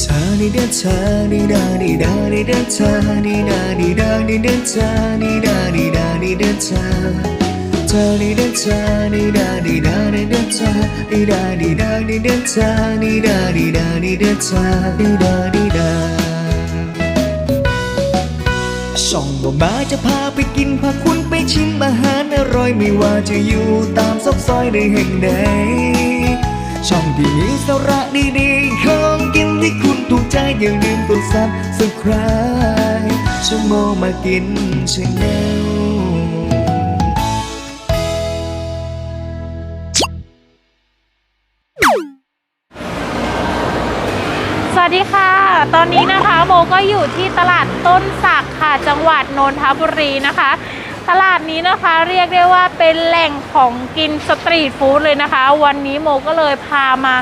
เธอนี่เด้อเธอนี่ดานี่ดานี่เด้อเธอนี่ดานี่ดานี่เด้อเธอนี่ดานี่ดานี่เด้อเธอเธอนี่เด้อเธอนี่ดานี่ดานี่เด้อเธอนี่ดานี่ดานี่เด้อเธอนี่ดานี่ดานี่เด้อเธอนี่ดานี่ดาช่องบ่มาจะพาไปกินพาคุณไปชิมอาหารอร่อยไม่ว่าจะอยู่ตามซอกซอยในแห่งใดช่องที่มีสาระดีๆของกิน ที่คุณถูกใจอย่าลืมกดซับสไคร b e ช่องโมมากินชาแนลสวัสดีค่ะ ตอนนี้นะคะโมก็อยู่ที่ตลาดต้นสักค่ะ จังหวัดนนทบุรีนะคะ ตลาดนี้นะคะเรียกได้ว่าเป็นแหล่งของกินสตรีทฟู้ดเลยนะคะ วันนี้โมก็เลยพามา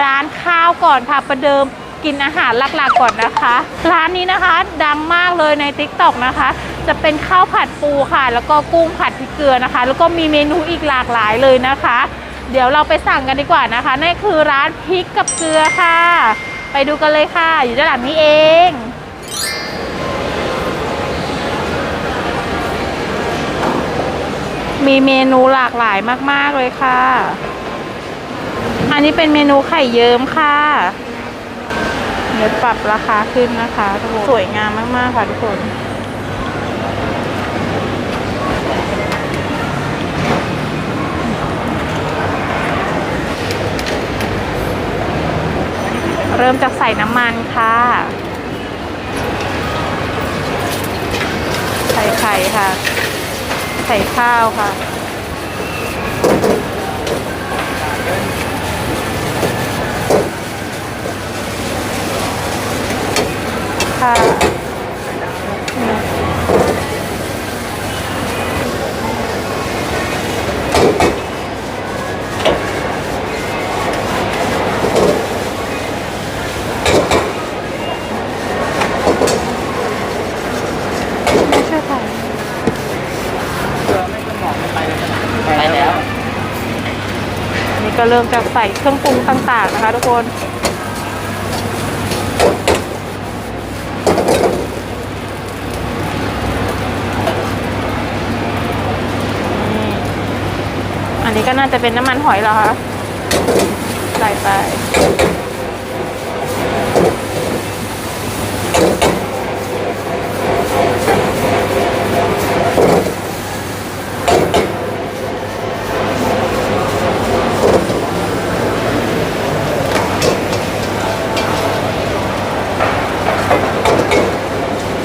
ร้านข้าวก่อนค่ะ ประเดิม กินอาหารหลักๆก่อนนะคะ ร้านนี้นะคะดังมากเลยใน t ิ k t o k นะคะ จะเป็นข้าวผัดปูค่ะ แล้วก็กุ้งผัดพริกเกลือนะคะ แล้วก็มีเมนูอีกหลากหลายเลยนะคะ เดี๋ยวเราไปสั่งกันดีกว่านะคะนั่นคือร้านพริกกับเกลือค่ะ ไปดูกันเลยค่ะ อยู่ด้านหลังนี้เองมีเมนูหลากหลายมาก ๆ เลยค่ะ อันนี้เป็นเมนูไข่เยิ้มค่ะ เดี๋ยวปรับราคาขึ้นนะคะทุกคนสวยงามมากๆค่ะทุกคนเริ่มจากใส่น้ำมันค่ะ ใส่ไข่ค่ะ ใส่ข้าวค่ะ ค่ะไม่ใช่ค่ะไปแล้วอันนี้ก็เริ่มจากใส่เครื่องปรุงต่างๆนะคะทุกคนนี่ นี้ก็น่าจะเป็นน้ำมันหอยแล้วคะใส่ไป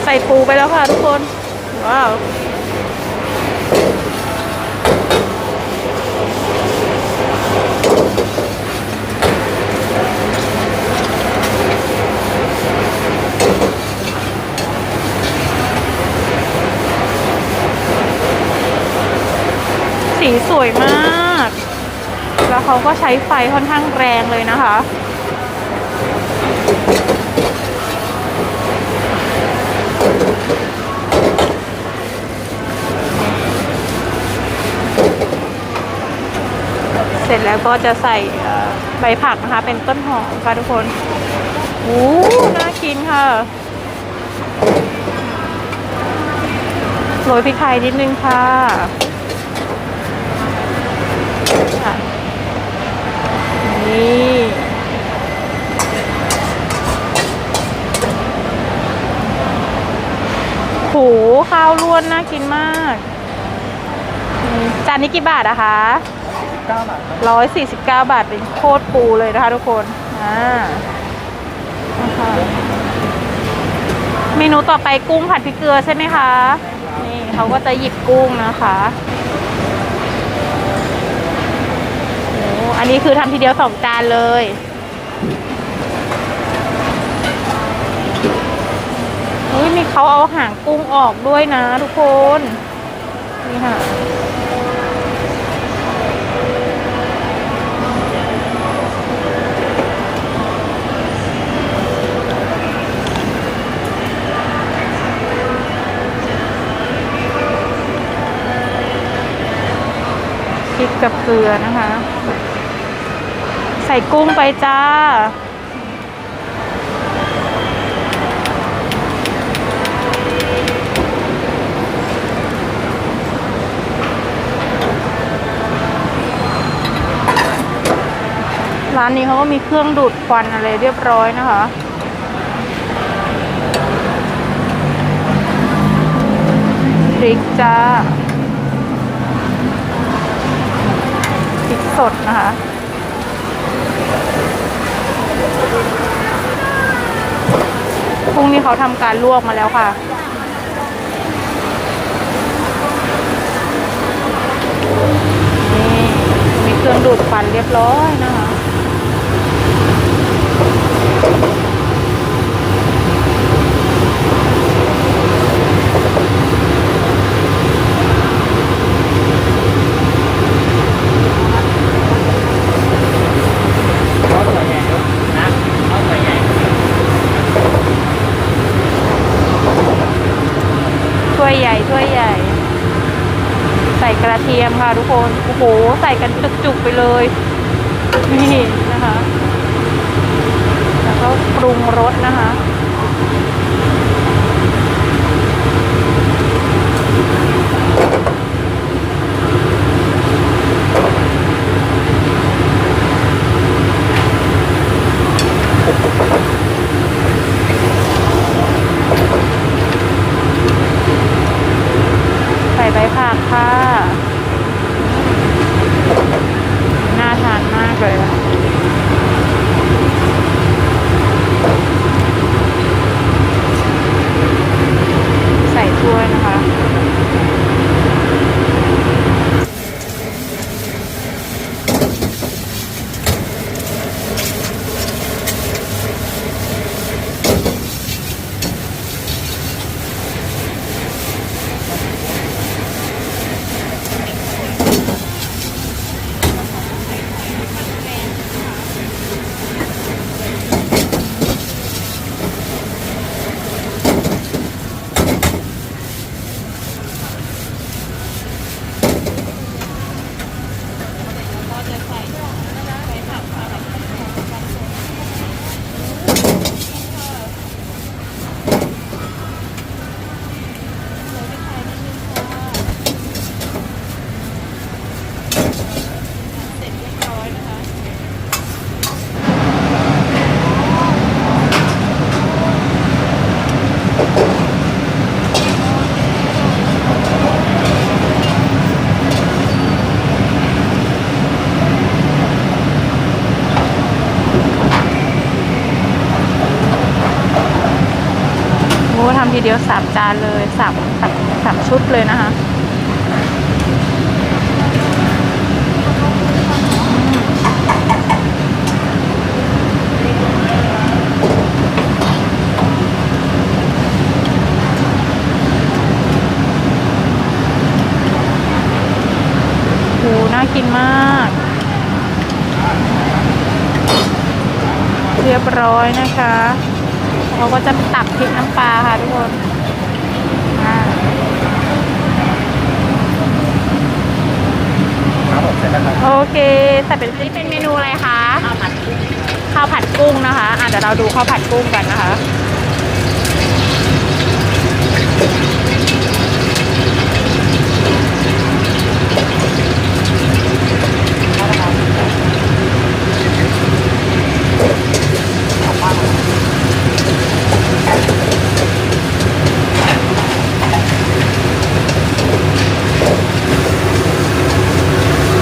ใส่ปูไปแล้วค่ะทุกคน ว้าว สีสวยมาก แล้ว เขาก็ใช้ไฟค่อนข้างแรงเลยนะคะเสร็จแล้วก็จะใส่ใบผักนะคะ เป็นต้นหอมค่ะทุกคนโอ้น่ากินค่ะ โรยพริกไทยนิดนึงค่ะ นี่โหข้าวล้วนน่ากินมากอืมจานนี้กี่บาทอะคะ9บาทร้อยสี่สิบเก้าบาทเป็นโคตรปูเลยนะคะทุกคน อ่านะคะเมนูต่อไปกุ้งผัดพริกเกลือใช่ไหมคะ นี่เขาก็จะหยิบกุ้งนะคะ นนี้คือทำทีเดียวสองจานเลยเฮ้ยมีเขาเอาหางกุ้งออกด้วยนะทุกคน นี่ค่ะพริกกับเกลือนะคะ ใส่กุ้งไปจ้า ร้านนี้เขาก็มีเครื่องดูดควันอะไรเรียบร้อยนะคะพริกจ้าพริกสดนะคะ พรุ่งนี้เขาทำการลวกมาแล้วค่ะ นี่มีเครื่องดูดควันเรียบร้อยนะคะ ข้าวสวยใหญ่ลูกนะข้าวสวยใหญ่ ถ้วยใหญ่ถ้วยใหญ่ ใส่กระเทียม คนโอ้โหใส่กันจุกๆไปเลยนี่นะคะ แล้วก็ปรุงรสนะคะ ใส่ใบผักค่ะ น่าทานมากเลยอะใส่ถ้วยนะคะ โอ้ทำที เดียวสามจานเลยสามสามสามชุดเลยนะคะโหน่ากินมาก เรียบร้อยนะคะ เขาก็จะตักพริกน้ำปลาค่ะทุกคนอ่าครับผมเสร็จแล้วครับโอเคแต่เป็นนี่เป็นเมนูอะไรคะข้าวผัดกุ้งข้าวผัดกุ้งนะคะอะเดี๋ยวเราดูข้าวผัดกุ้งกันนะคะ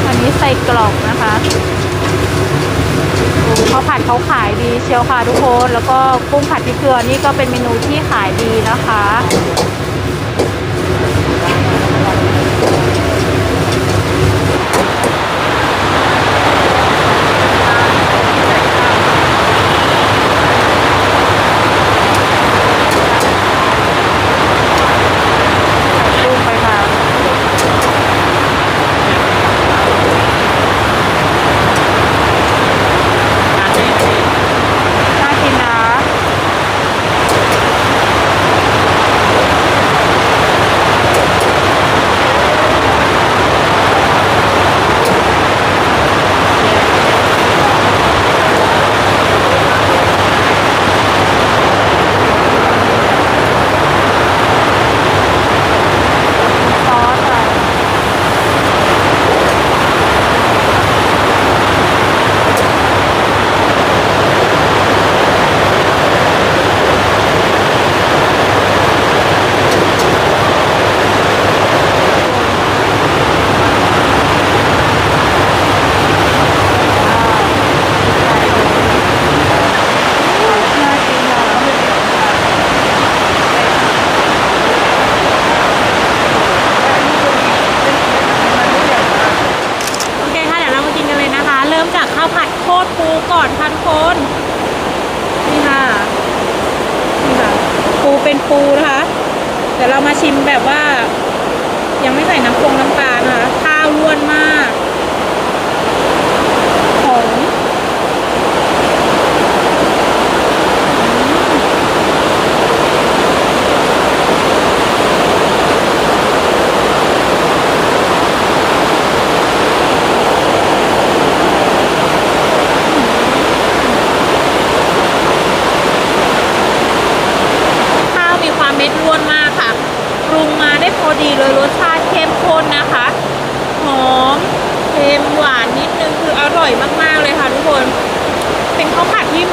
อันนี้ใส่กล่องนะคะข้าวผัดเขาขายดีเชียวค่ะทุกคน แล้วก็กุ้งผัด พริกเกลือนี่ก็เป็นเมนูที่ขายดีนะคะ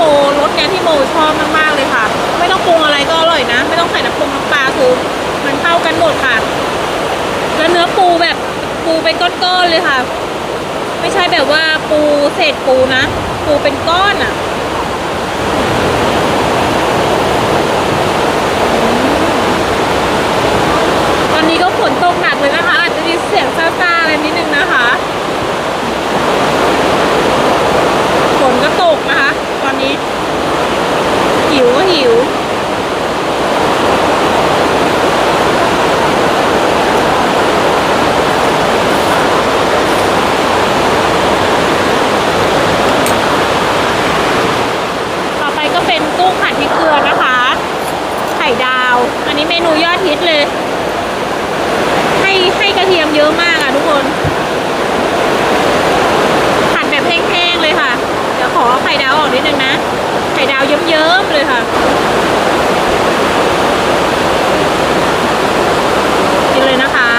โมรสเนี้ยที่โมชอบมากๆเลยค่ะ ไม่ต้องปรุงอะไรก็อร่อยนะ ไม่ต้องใส่น้ำปรุงน้ำปลาคือมันเข้ากันหมดค่ะ แล้วเนื้อปูแบบปูเป็นก้อนๆเลยค่ะ ไม่ใช่แบบว่าปูเศษปูนะ ปูเป็นก้อนอะอนนี้ก็ฝนตกหนักเลยนะคะ อาจจะมีเสียงซ่าๆอะไรนิดนึงนะคะ ฝนก็ตกนะคะ ตอนนี้ หิวก็หิว ต่อไปก็เป็นกุ้งผัดพริกเกลือนะคะ ไข่ดาว อันนี้เมนูยอด ฮิตเลย ให้ให้กระเทียมเยอะมากอะทุกคนผัดแบบแห้งๆเลยค่ะ เดี๋ยวขอไข่ดาวออกนิดนึงนะ ไข่ดาวเยิ้มๆเลยค่ะกินเลยนะคะ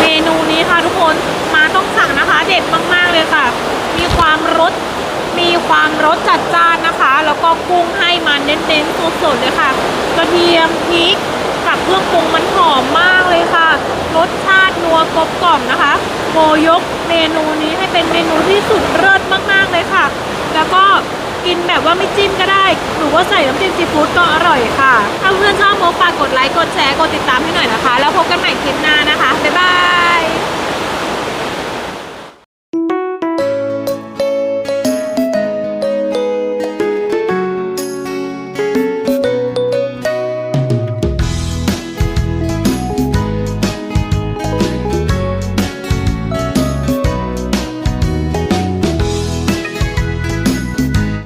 เมนูนี้ค่ะทุกคนมาต้องสั่งนะคะ เด็ดมากๆเลยค่ะ มีความรสมีความรสจัดจ้านนะคะ แล้วก็กุ้งให้มาเน้นๆสดๆเลยค่ะ กระเทียมพริกกับเครื่องปรุงมันหอมมากเลยค่ะ รสชาตินัวกลมกล่อมนะคะโมยกเมนูนี้ให้เป็นเมนูที่สุดเลิศมากๆเลยค่ะ แล้วก็กินแบบว่าไม่จิ้มก็ได้ หรือว่าใส่น้ำจิ้มซีฟู้ดก็อร่อยค่ะ ถ้าเพื่อนชอบโมฝากกดไลค์ กดแชร์ กดติดตามให้หน่อยนะคะ แล้วพบกันใหม่คลิปหน้านะคะ บ๊ายบาย